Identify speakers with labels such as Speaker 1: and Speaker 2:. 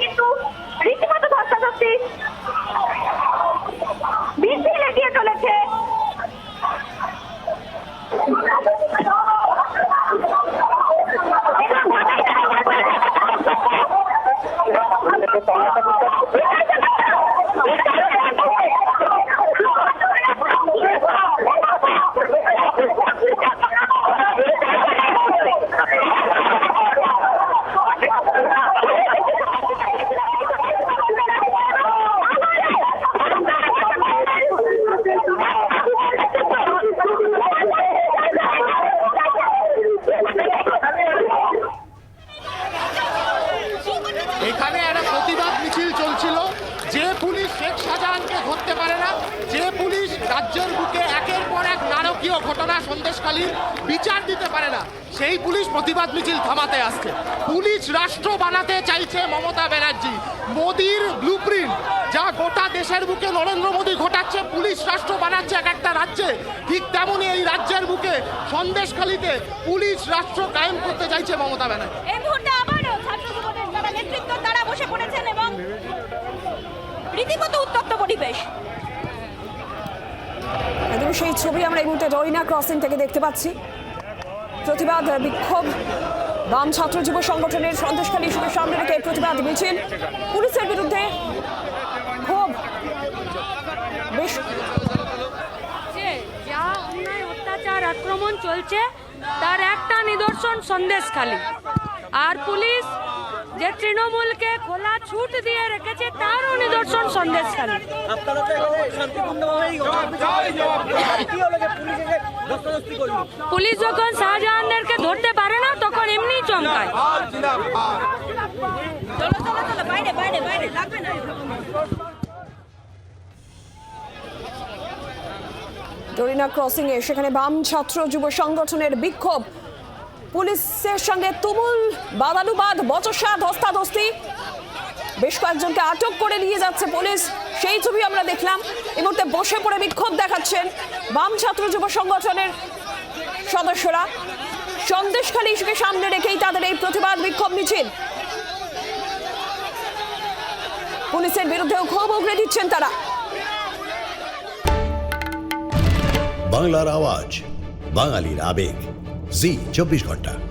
Speaker 1: কিন্তু রীতিমতো ধাক্কাধাক্কি সন্দেশখালীর বিচার দিতে পারে না। সেই পুলিশ প্রতিবাদ মিছিল থামাতে আসছে। পুলিশ রাষ্ট্র বানাতে চাইছে মমতা ব্যানার্জি। মোদির ব্লুপ্রিন্ট যা গোটা দেশের বুকে নরেন্দ্র মোদী ঘটাচ্ছে, পুলিশ রাষ্ট্র বানাচ্ছে এক একটা রাজ্যে। ঠিক তেমনই এই রাজ্যের বুকে সন্দেশখালীতে পুলিশ রাষ্ট্র কায়েম করতে চাইছে মমতা ব্যানার্জি।
Speaker 2: রীতিমতো উত্তপ্ত পরিবেশ।
Speaker 3: একদম সেই ছবি আমরা এই মুহূর্তে ডরিনা ক্রসিং থেকে দেখতে পাচ্ছি। প্রতিবাদ বিক্ষোভ, বাম ছাত্র যুব সংগঠনের সন্দেশখালী ইস্যুকে সামনে রেখে প্রতিবাদ মিছিল। পুলিশের বিরুদ্ধে ক্ষোভ। বেশ।
Speaker 4: অত্যাচার, আক্রমণ চলছে, তার একটা নিদর্শন সন্দেশখালী আর পুলিশ যে তৃণমূলকে খোলা ছুট দিয়ে রেখেছে তারও নিদর্শন
Speaker 5: যে পুলিশ
Speaker 4: যখন শাহজাহানদেরকে ধরতে পারে না তখন এমনি চমকায়।
Speaker 2: চলো চলো চলো বাইরে বাইরে বাইরে লাগবে না?
Speaker 3: ডরিনা ক্রসিং এ সেখানে বাম ছাত্র যুব সংগঠনের বিক্ষোভ। পুলিশের সঙ্গে তুমুল বাদানুবাদ, বচসা, ধস্তাধস্তি। বেশ কয়েকজনকে আটক করে নিয়ে যাচ্ছে পুলিশ। সেই ছবি আমরা দেখলাম। এই মুহূর্তে বসে পড়ে বিক্ষোভ দেখাচ্ছেন বাম ছাত্র যুব সংগঠনের সদস্যরা। সন্দেশখালী ইস্যুকে সামনে রেখেই তাদের এই প্রতিবাদ বিক্ষোভ মিছিল। পুলিশের বিরুদ্ধেও ক্ষোভ উগড়ে দিচ্ছেন তারা।
Speaker 6: বাংলার আওয়াজ, বাঙালির আবেগ। জি চব্বিশ ঘণ্টা।